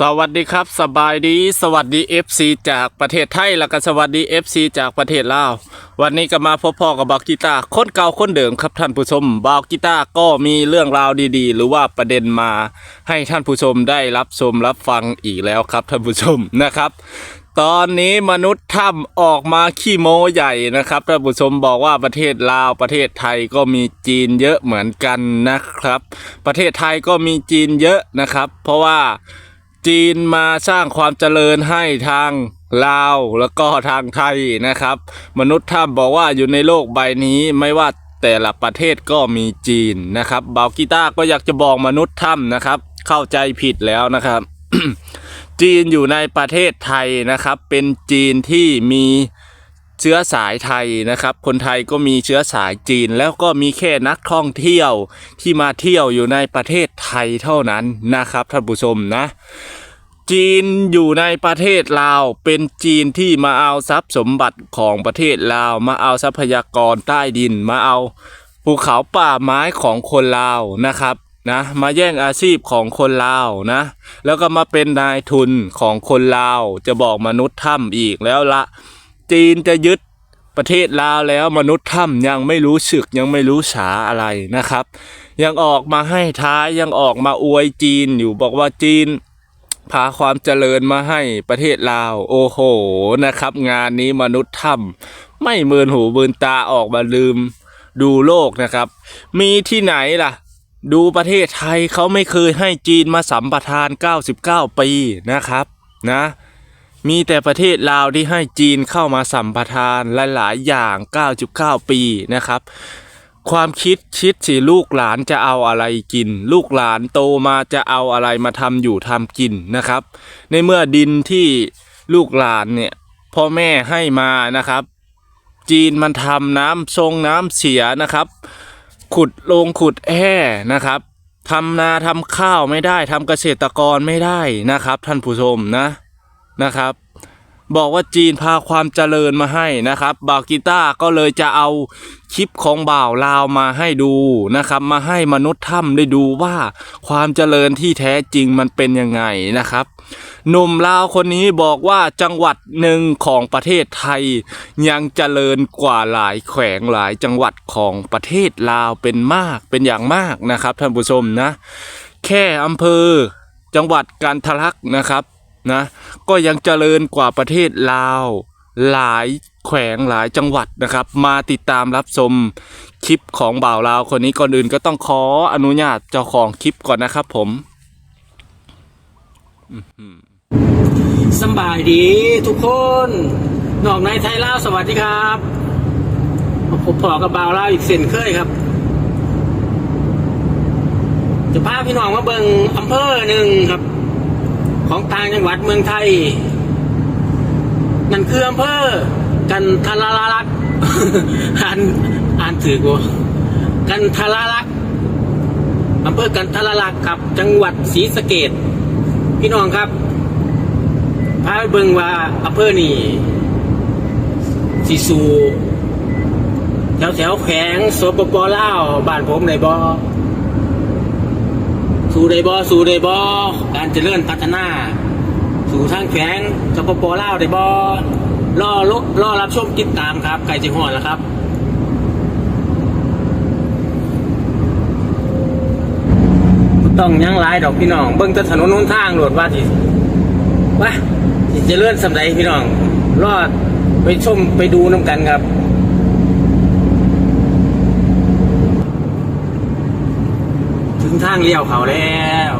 สวัสดีครับสบายดีสวัสดี FC จากประเทศไทยแล้วก็สวัสดี FC จากประเทศลาววันนี้ก็มาพบพ่อกับบาวกีตาร์คนเก่าคนเดิมครับท่านผู้ชมบาวกีตาร์ก็มีเรื่องราวดีๆ หรือว่าประเด็นมาให้ท่านผู้ชมได้รับชมรับฟังอีกแล้วครับท่านผู้ชมนะครับ ตอนนี้มนุษย์ถ้ำออกมาขี้โมใหญ่นะครับท่านผู้ชมบอกว่าประเทศลาวประเทศไทยก็มีจีนเยอะเหมือนกันนะครับ ประเทศไทยก็มีจีนเยอะนะครับ เพราะว่า จีนมาสร้างความเจริญให้ทางลาวแล้วก็ทางไทยนะครับ มนุษย์ถ้ำบอกว่าอยู่ในโลกใบนี้ไม่ว่าแต่ละประเทศก็มีจีนนะครับบาวกีต้าก็อยากจะบอกมนุษย์ถ้ำนะครับ เข้าใจผิดแล้วนะครับ จีนอยู่ในประเทศไทยนะครับ เป็นจีนที่มี เชื้อสายไทยนะครับ คนไทยก็มีเชื้อสายจีน แล้วก็มีแค่นักท่องเที่ยวที่มาเที่ยวอยู่ในประเทศไทยเท่านั้นนะครับท่านผู้ชมนะ จีนอยู่ในประเทศลาวเป็นจีนที่มาเอาทรัพย์สมบัติของประเทศลาว มาเอาทรัพยากรใต้ดินมาเอาภูเขาป่าไม้ของคนลาวนะครับนะมาแย่งอาชีพของคนลาวนะ แล้วก็มาเป็นนายทุนของคนลาว จะบอกมนุษย์ถ้ำอีกแล้วละ จีนจะยึดประเทศลาวแล้วมนุษย์ถ้ำยังไม่รู้สึกยังไม่รู้ฉาอะไรนะครับ ยังออกมาให้ท้ายยังออกมาอวยจีนอยู่บอกว่าจีน พาความเจริญมาให้ประเทศลาว โอ้โหนะครับ งานนี้มนุษย์ถ้ำไม่เมินหูเมินตาออกมาลืมดูโลกนะครับ มีที่ไหนล่ะ ดูประเทศไทยเขาไม่เคยให้จีนมาสัมปทาน 99 ปีนะครับนะ มีแต่ประเทศลาวที่ให้จีนเข้ามาสัมปทานหลาย ๆ อย่าง 9.9 ปีนะครับ ความคิดคิดสิลูกหลานจะเอาอะไรกิน ลูกหลานโตมาจะเอาอะไรมาทำอยู่ทำกินนะครับ ในเมื่อดินที่ลูกหลานเนี่ยพ่อแม่ให้มานะครับ จีนมันทำน้ำทรงน้ำเสียนะครับ ขุดลงขุดแห่นะครับทำนาทำข้าวไม่ได้ทำเกษตรกรไม่ได้นะครับ ท่านผู้ชมนะ นะครับ บอกว่าจีนพาความเจริญมาให้นะครับบาวกีตาร์ก็เลยจะเอาคลิปของบ่าวลาวมาให้ดูนะครับ มาให้มนุษย์ถ้ำได้ดูว่าความเจริญที่แท้จริงมันเป็นยังไงนะครับหนุ่มลาวคนนี้บอกว่าจังหวัดหนึ่งของประเทศไทย ยังเจริญกว่าหลายแขวงหลายจังหวัดของประเทศลาวเป็นมากเป็นอย่างมากนะครับท่านผู้ชมนะ แค่อำเภอจังหวัดกันทะลักนะครับ นะ ก็ยังเจริญกว่าประเทศลาว หลายแขวงหลายจังหวัดนะครับ มาติดตามรับชมคลิปของบ่าวลาวคนนี้ก่อนอื่นก็ต้องขออนุญาตเจ้าของคลิปก่อนนะครับผมสบายดีทุกคนนอกในไทยลาวสวัสดีครับผมพอกับบ่าวลาวอีกเส้นเคยครับจะพาพี่น้องมาเบิงอำเภอหนึ่งครับ ของทางจังหวัดเมืองไทย นั่นคืออำเภอกันทาราลักษ์อ่านอ่านถือกูกันทาราลักษ์อำเภอกันทาราลักษ์ครับ จังหวัดศรีสะเกดพี่น้องครับพาเบิงว่าอำเภอนี่สิสูแถวแถวแขวงสปปลาวบ้านผมในบอ สู่ได้บอสู่ได้บอการเจริญพัฒนา สู่ทางแขวงสปปลาวได้บอรอรรอรับชมติดตามครับไก่จิหอนแล้วครับต้องยั้งหลายดอกพี่น้อง เบิ่งแต่ถนนหนทางโหลดว่าที่ว่าสิเจะเลื่อนสำไรพี่น้อง รอดไปชมไปดูน้ำกันครับ ถึ งทางเลี้ยวเขาแล้ว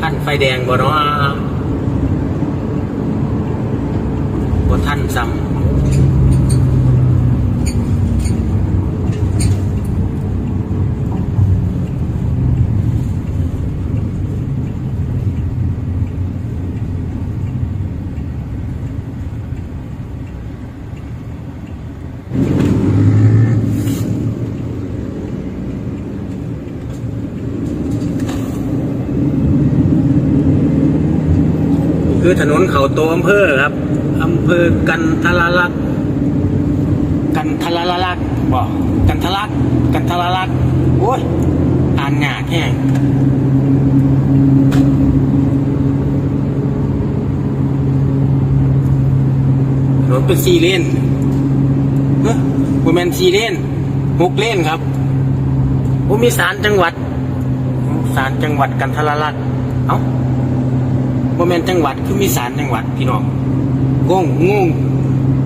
ท่านไฟแดงบ่เนาะบ่ท่านซ้ำ ถนนเขาโตอำเภอครับอำเภอกันทละลักษ์กันทละลักษ์บอกกันทลักษ์กันทละลักษ์โอ้ยอ่านหยาแค่ถเป็นสี่เลนเนอะบนแมนสี่เลนหกเลนครับผมมีสารจังหวัดสารจังหวัดกันทละลักษ์เอ้า บนแมนจังหวัดคือมีสารจังหวัดพี่น้องงงงง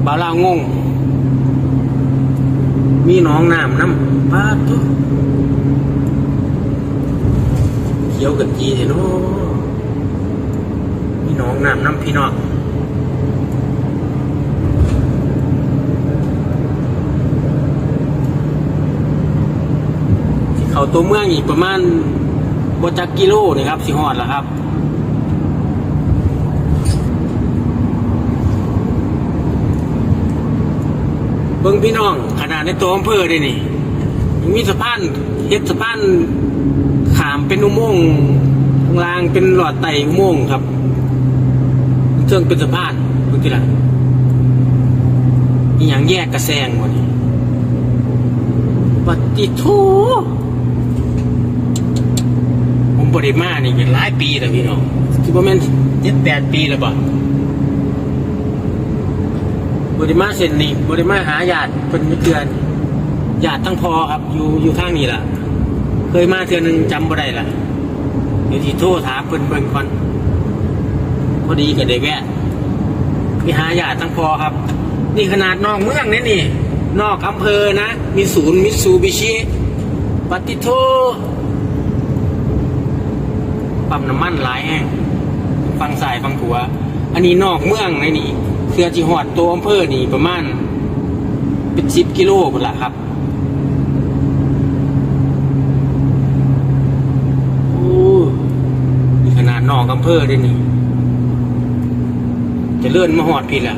บ่าวลาวงง มีหน้องน้ำน้ำปลาตุเขียวกับจีเนาะมีหน้องน้ำน้ำพี่น้องเขาตัวเมืองอีกประมาณบจักกิโลนี่ครับสิฮอดแล้วครับ บิ่งพี่น้องขนาดในตัวอำเภอเลยนี่ยังมีสะพานเฮ็ดสะพานขามเป็นอุโมงค์ข้างล่างเป็นหลอดไตอุโมงค์ครับเครื่องเป็นสะพานเมื่อกี้ละอีหยังแยกกระแซงวะนี่ปฏิโทผมบริมานี่เป็นหลายปีแล้วพี่น้องคือประมาณเจ็ดแปดปีแล้วบ่ บริมาเซนนี่บริมาหาญาติเป็นไม่เตือนญาติทั้งพอครับ อยู่อยู่ข้างนี้ล่ะ เคยมาเทือนึงจำบ่ได้ล่ะเดี๋ยวที่โทรถามเพิ่นเบิ่งก่อนพอดีก็ได้แวะไปหาญาติทั้งพอครับ นี่ขนาดนอกเมืองนี่นี่ นอกอำเภอนะ มีศูนย์มิตซูบิชิปฏิโทปั๊มน้ำมันหลายแห่งฟังสายฟังขัว อันนี้นอกเมืองนะนี่ เตือจีหอดตัวอำเภอนี่ประมาณเป็นสิบกิโลหมดละครับ โอ้ขนาดนอกอำเภอด้วยนี่ จะเลื่อนมาหอดพี่ละ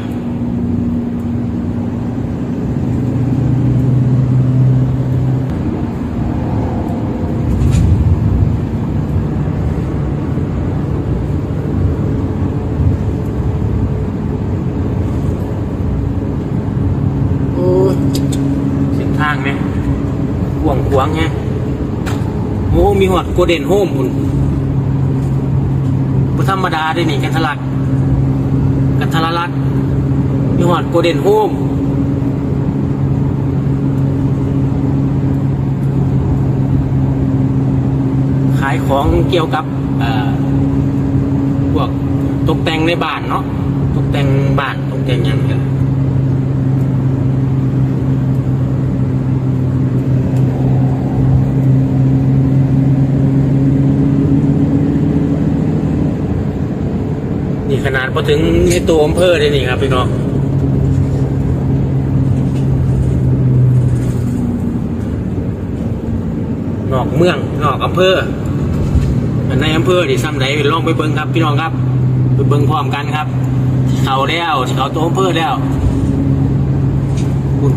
โอ้ยเส้นทางไหมห่วงขวางไงโอ้มีหอดโกเดนโฮมคุณบ่ธรรมดาได้นี่กันทลักกันทะลักมีหอดโกเดนโฮมขายของเกี่ยวกับพวกตกแต่งในบ้านเนาะตกแต่งบ้านตกแต่งยังกัน ขนาดพอถึงในตัวอำเภอเลยนี่ครับพี่น้องนอกเมืองนอกอำเภอในอำเภอที่ซ้ำไหนลองไปเบิ่งครับ พี่น้องครับไปเบิ่งพร้อมกันครับ เขาแล้วเขาตัวอำเภอแล้วคุณ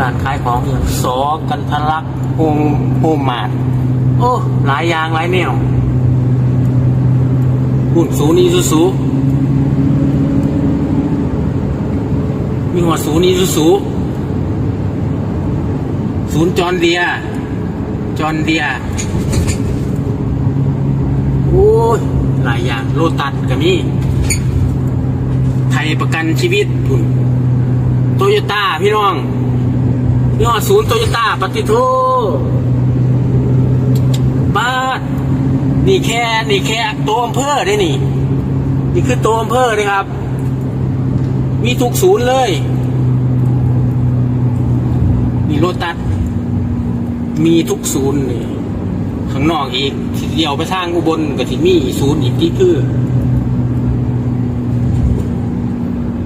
ร้านขายของอย่างสอกันทะลักโฮมโฮมมาร์ทโอ้หลายอย่างหลายแนว หุ่นสูนีซูซูมีหัวสูนีซูซูศูนย์จอนเดีย จอนเดีย โอ้ย หลายอย่าง โลตัสก็มีไทยประกันชีวิตพุ่นโตโยต้าพี่น้องมีหัวศูนย์โตโยต้าปฏิโทป้าด นี่แค่นี่แค่ตัวอำเภอได้นี่ นี่คือตัวอำเภอเลยครับ มีทุกศูนย์เลยมีโรตัสมีทุกศูนย์นี่ข้างนอกอีกเดียวไปทางอุบลกับที่มีศูนย์อีกที่คือ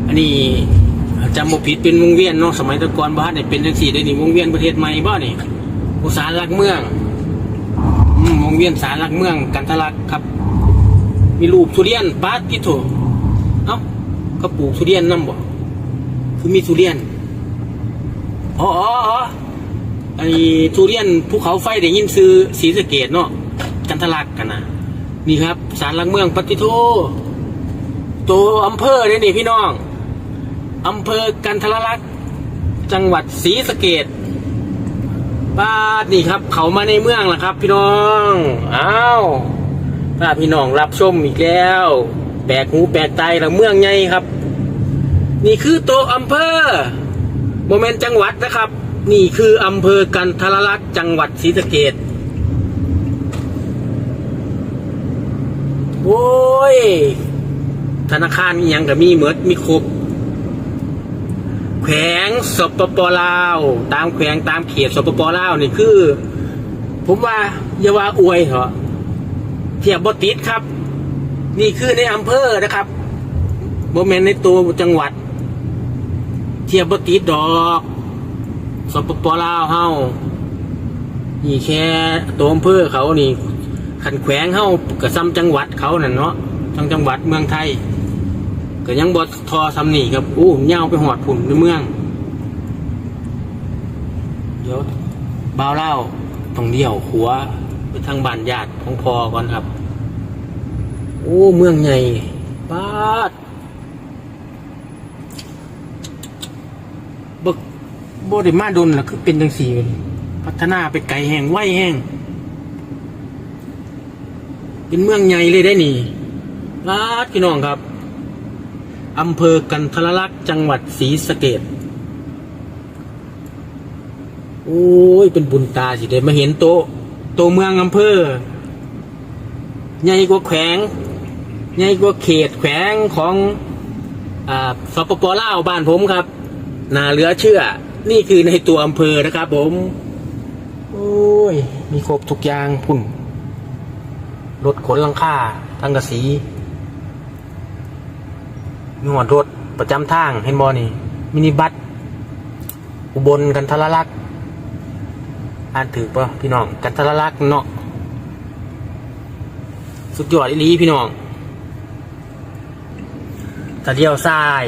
อันนี้จำบ่ผิดเป็นวงเวียนเนาะสมัยตะกอนบ้านเนี่ยเป็นจังสี่ได้นี่วงเวียนประเทศใหม่บ้านนี่อุตสาหรักเมือง วงเวียนสารหลักเมืองกันทะลักครับ มีรูปทุเรียนปาติโถเอ้าก็ปลูกทุเรียนนำบ่คือมีทุเรียนอ๋ออ๋ออ๋อไอ้ทุเรียนภูเขาไฟได้ยินซื้อสีสะเกดเนาะกันทะลักกันนะนี่ครับสารหลักเมืองปฏิโทตัวอำเภอเนี่ยนี่พี่น้องอำเภอกันทะลัก จังหวัดศรีสะเกด บ้านนี่ครับ เขามาในเมืองแล้วครับ พี่น้องอ้าวถ้าพี่น้องรับชมอีกแล้วแปลกหูแปลกใจแล้วเมืองไงครับ นี่คือตัวอำเภอโมเมนต์จังหวัดนะครับ นี่คืออำเภอกันทรลักษณ์จังหวัดศรีสะเกดโอ้ย ธนาคารยังก็มีเหมือดมีครบ แขวงสปปลาว ตามแขวงตามเขตสปปลาวนี่คือ ผมว่าอย่าว่าอวยเหรอะเทียบบติดครับ นี่คือในอำเภอนะครับโมเมนในตัวจังหวัด เทียบบติดดอกสปปลาวเฮานี่แค่ตัวอำเภอเขานี่ขันแขวงเฮากับซ้ำจังหวัดเขานั่นเนาะจังจังหวัดเมืองไทย ก็ยังบอทอซ้ำนี่ครับอู้เงาไปหอดผุ่นในเมือง เดี๋ยวบ่าวเล่าต้องเดี่ยวขัวไปทางบ้านญาติของพอก่อนครับโอ้เมืองใหญ่ปาดบกบได้มาดนละคือเป็นจังสีเลยพัฒนาไปไกลแห้งไวแห้งเป็นเมืองใหญ่เลยได้นี่ปาดพี่น้องครับ อำเภอกันทรลักษณ์จังหวัดศรีสะเกดโอ้ย เป็นบุญตาสิได้มาเห็นโตโตเมืองอำเภอ ใหญ่กว่าแขวง ใหญ่กว่าเขตแขวงของอ่าสปปลาวบ้านผมครับ น่าเหลือเชื่อ นี่คือในตัวอำเภอนะครับผม โอ้ย มีครบทุกอย่างพุ่น รถขนลังค่าทั้งกระสี มีหอดรถประจำทางเห็นบอนี่ มินิบัสอุบลกันทรลักษ์อ่านถือปะพี่น้อง กันทรลักษ์เนาะสุดยอดอีลีพี่น้องถ้าเลี้ยวซ้าย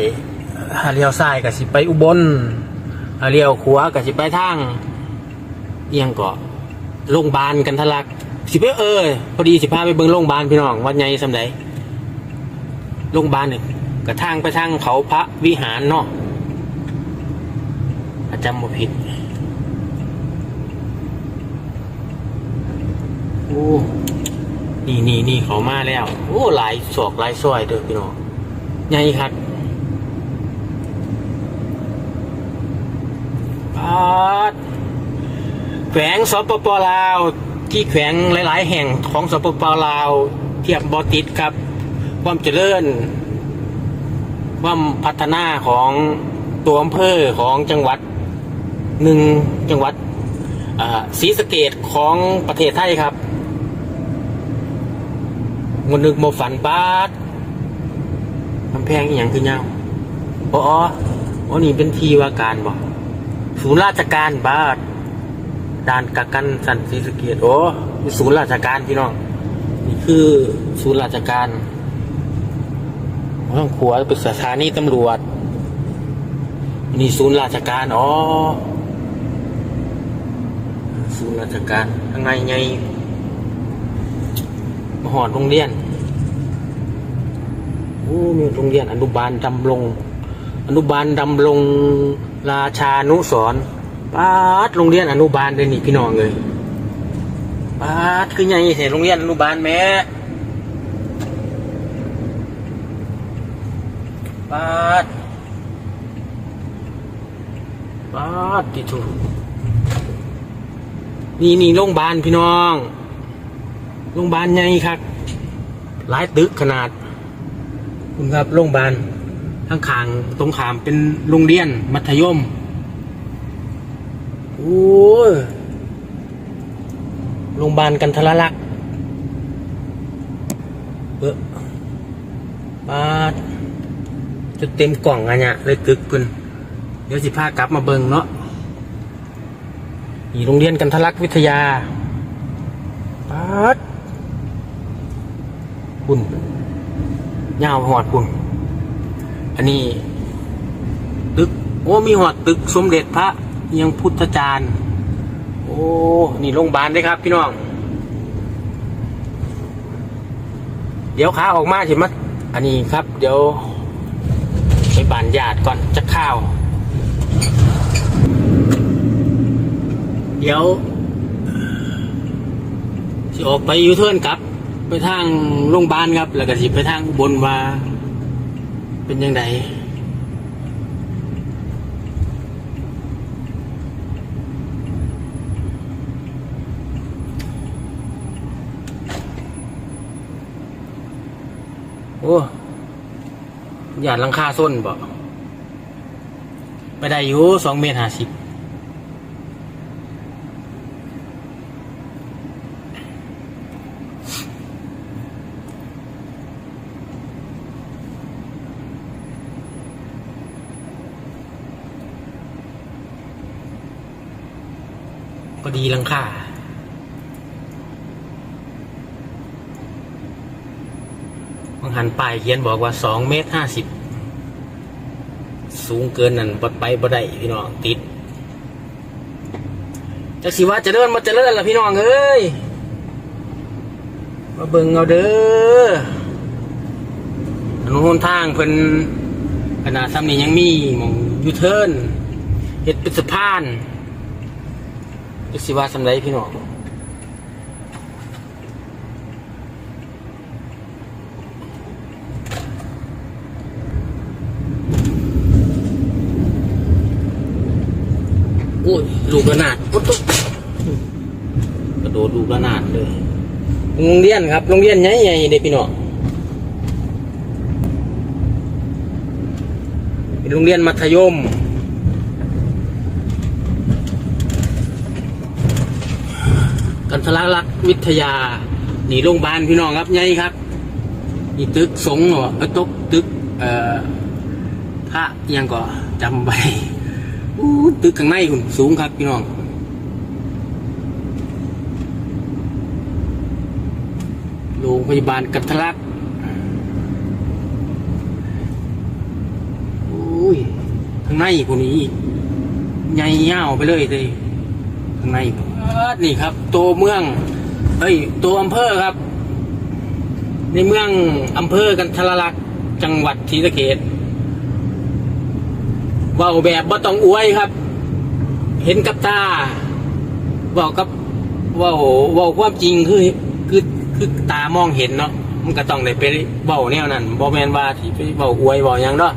ถ้าเลี้ยวซ้ายก็สิไปอุบลถ้าเลี้ยวขวาก็สิไปทางเอียงเกาะโรงพยาบาลกันทรลักษ์สิไปเออพอดีสิพาไปเบิ่งโรงพยาบาลพี่น้องวัดใหญ่สำใดโรงพยาบาลเนี่ย กระทางไปทางเขาพระวิหารเนาะอาจำบ่ผิด โอ้ นี่นี่นี่เขามาแล้ว โอ้ หลายศอกหลายซอยเด้อพี่น้องใหญ่ครับพาดแขวงสปปลาว ที่แขวงหลาย ๆ แห่งของสปปลาว เทียบบอติดครับ ความเจริญ ว่าพัฒนาของตัวอำเภอของจังหวัดหนึ่งจังหวัดศรีสะเกดของประเทศไทยครับงนนึกโมฝันปาดกำแพงอหย่างคือเงาอ๋ออ๋อนี่เป็นทีว่าการบอกศูนย์ราชการบาดด่านกักกันสันศรีสะเกดโอ้ศูนย์ราชการพี่น้องนี่คือศูนย์ราชการ ห้องครัวเป็นสถานีตำรวจ นี่ศูนย์ราชการ อ๋อ ศูนย์ราชการข้างในไงมหอดโรงเรียนโอ้มีโรงเรียนอนุบาลดำรงอนุบาลดำรงราชานุสรณ์ปาดโรงเรียนอนุบาลเลยนี่พี่น้องเลยปาดคือไงเห็นโรงเรียนอนุบาลแม่ ปาดปาดติถูนี่นี่โรงพยาบาลพี่น้องโรงพยาบาลใหญ่ครับหลายตึกขนาด คุณครับโรงพยาบาลข้างขางตรงขามเป็นโรงเรียน มัธยมโอ้ยโรงพยาบาลกันทรลักษณ์เบอะปาด จะเต็มกล่องอะเนี่ยเลยตึกคุณเดี๋ยวสิพากลับมาเบิงเนาะนี่โรงเรียนกันทลักวิทยาปัดคุณยาวหอดคุณอันนี้ ตึก โอ้ มีหอดตึกสมเด็จพระยังพุทธจารย์ โอ้ นี่โรงพยาบาลด้วยครับ พี่น้อง เดี๋ยวขาออกมาสิมาอันนี้ครับ เดี๋ยว ไปบานญาติก่อนจะข้าว เดี๋ยวสิออกไปยูเทิร์นกลับ ไปทางโรงพยาบาลครับ แล้วก็สิไปทางอุบนว่า เป็นยังไง โอ้ หยาดลังคาส้นบ่ไปได้อยู่สองเมตรห้าสิบพอดีลังคาบางหันป้ายเขียนบอกว่าสองเมตรห้าสิบ สูงเกินนั่นบดไปบ่ได้พี่น้องติดจักสิว่าจะเดินมาเจะเดินล่ะพี่น้องเอ้ยมาเบิ่งเอาเด้อถนนหนทางเพิ่นขนาดซ้ำนี้ยังมีมองยูเทิร์นเฮ็ดเป็นสะพานจักสิว่าสำไรพี่น้อง โอ้ยลูกระนาดปุ๊บปุ๊บกระโดดลูกระนาดเลยโรงเรียนครับโรงเรียนใหญ่ใหญ่ๆเด็กพี่น้องเป็นโรงเรียนมัธยมกันทรลักษณ์วิทยานี่โรงพยาบาลพี่น้องครับใหญ่ครับนี่ตึกสงฆ์เหรอเอ้ยตึกตึก เอ่อพระอิหยังก็จำไป อู้ตึกข้างในคุณสูงครับพี่น้องโรงพยาบาลกัทลักอุ้ยข้างในคนนี้ใหญ่ยาวไปเลยเลยข้างในนี่ครับตัวเมืองเฮ้ยตัวอำเภอครับ ในเมืองอำเภอกันทลักษ์จังหวัดศรีสะเกษ เว่าแบบบ่ต้องอวยครับ เห็นกับตาเว่ากับเว่าเว่าความจริงคือคือคือตามองเห็นเนาะมันก็ต้องได้ไปเว้าแนวนั้นบ่แม่นว่าที่ไปเว้าอวยเว้าหยังเนาะ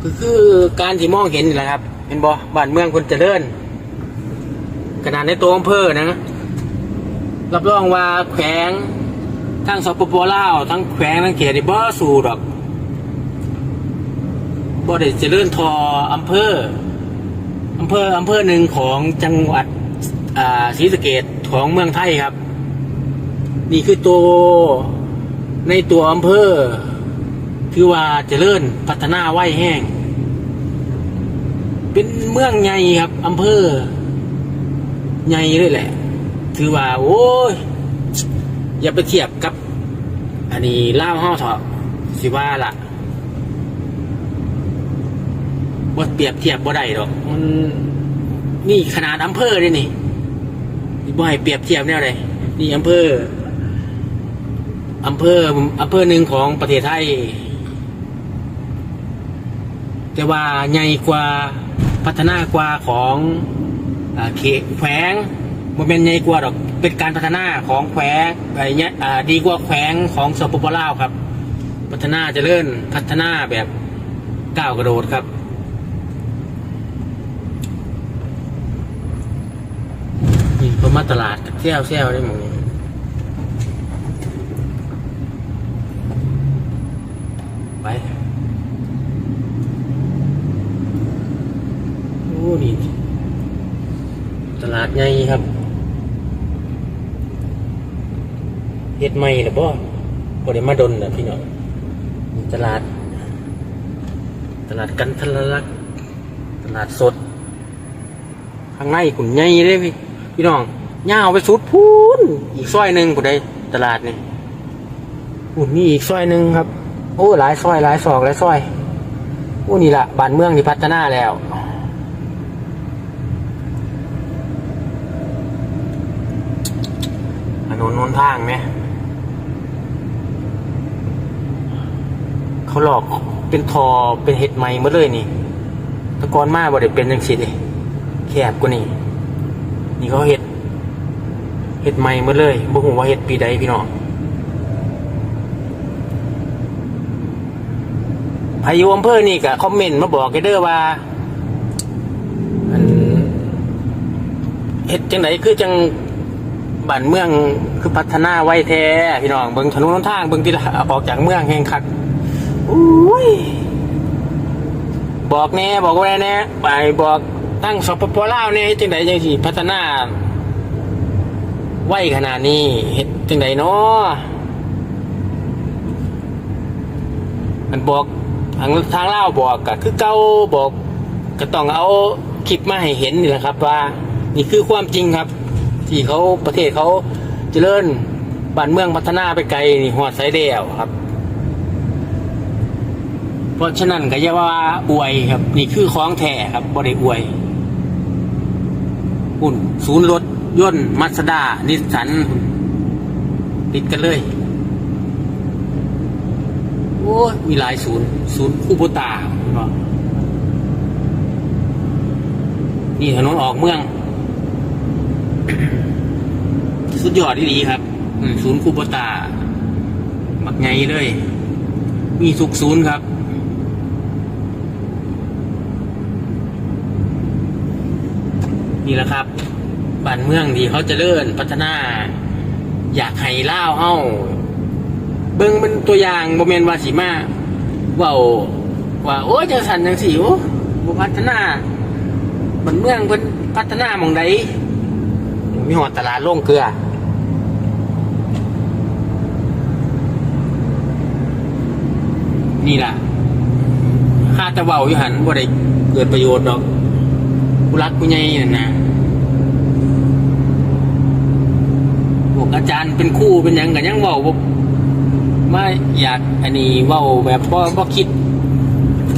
คือคือการที่มองเห็นนี่แหละครับเห็นบ่บ้านเมืองคนเจริญขนาดในตัวอำเภอนะรับรองว่าแขวงทั้งสปปลาวทั้งแขวงทั้งเขตนี่บ่สู่ดอก บ่ได้เจริญทออำเภออำเภออำเภอหนึ่งของจังหวัดอ่าศรีสะเกดของเมืองไทยครับ นี่คือตัวในตัวอำเภอคือว่าเจริญพัฒนาไว้แห้ง เป็นเมืองใหญ่ครับอำเภอใหญ่เลยแหละ ถือว่า โอ้ย อย่าไปเทียบกับ อันนี้ล่าห้าเถอะสิว่าล่ะ บ่เปรียบเทียบบ่ได้ดอกมันนี่ขนาดอำเภอเลยนี่นี่บ่ให้เปรียบเทียบแนวใดนี่อำเภออำเภออำเภอหนึ่งของประเทศไทย แต่ว่าใหญ่กว่าพัฒนากว่าของอ่าเขตแขวงมันเป็นใหญ่กว่าดอกเป็นการพัฒนาของแขวงอะไรเงี้ยดีกว่าแขวงของสปปลาวครับ พัฒนาเจริญพัฒนาแบบก้าวกระโดดครับ มาตลาดเซี่ยวเซี่ยวได้หมดไปโอ้นี่ตลาดใหญ่ครับเฮ็ดใหม่หรือบ่บ่ได้มาดนนะพี่น้องตลาด ตลาดกันทะลักตลาดสดข้างในขุนใหญ่เลยพี่พี่น้อง ย่าวไปสุดพูนอีกซอยหนึ่งกูได้ตลาดนี่อุ่นนี่อีกซอยหนึ่งครับ โอ้หลายซอยหลายซอกหลายซอยโอ้นี่ละบ้านเมืองที่พัฒนาแล้วถนนนนทางไหมเขาหลอกเป็นทอเป็นเห็ดใหม่หมาเลยนี่แตะกอนมาบ่ได้เป็นจังสิเลยแคบกว่านี่นี่เขาเห็ด เห็ดใหม่หมาเลยบ่ฮู้ว่าเห็ดปีใดพี่น้องพายุอำเภอนี่ก็คอมเมนต์มาบอกกันเด้อว่าเห็ดจังไดคือจังบ้านเมืองคือพัฒนาไวแท้พี่น้องเบิ่งถนนทางเบิ่งที่ออกจากเมืองแห่งคักอุ้ยบอกแน่บอกแน่แน่ไปบอกตั้งสปปลาวเนี่ยจังไดจังสิพัฒนา ไวขนาดนี้เฮ็ดจังไดเนาะมันบอกทางทางเล่าบอกก็คือเก่าบอก ก็ต้องเอาคลิปมาให้เห็นนี่แหละครับ ว่านี่คือความจริงครับ ที่เขาประเทศเขาเจริญบ้านเมืองพัฒนาไปไกลนี่หัวไซเดียวครับ เพราะฉะนั้นก็อย่าว่าอวยครับ นี่คือของแท้ครับบ่ได้อวยหุ่นศูนย์รถ ยนต์มาสด้านิสสัน ติดกันเลย โอ้ยมีหลายศูนย์ ศูนย์คูโบตาเนาะนี่ถนนออกเมือง สุดยอดที่ดีครับ ศูนย์คูโบตามักไงเลย มีสุกศูนย์ครับนี่แหละครับ บ้านเมืองที่เขาจะเลื่อนพัฒนา อยากให้เล่าวเฮาเบิ่งเป็นตัวอย่างโมเมนวาสีมาเว่าว่าโอ้ยจังสันจังสีโอ้บ่พัฒนาบ้านเมืองเพิ่นพัฒนาหมองใดมีหอดตลาดโล่งเกลือนี่ล่ะค่าตะเบาอยู่หันบ่ได้เกิดประโยชน์ดอกผู้รักผู้ใหญ่นั่นนะพวกอา จารย์เป็นคู่เป็นยังกันยังเว้าบ่ว่าอยากอันนี้เว้าแบบบ่บ่คิด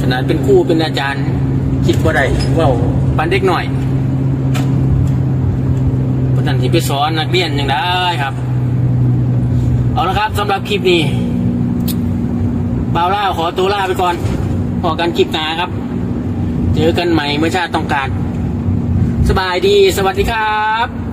ขนาดเป็นคู่เป็นอาจารย์ คิดบ่าได้เว้าปานเด็กหน่อยเพราะนั้นที่ไปสอนนักเรียนยังได้ครับ เอาละครับสำหรับคลิปนี้เบาล่าขอตัวลาไปก่อนพอกันคลิปหน้าครับ เจอกันใหม่เมื่อชาติต้องการ สบายดีสวัสดีครับ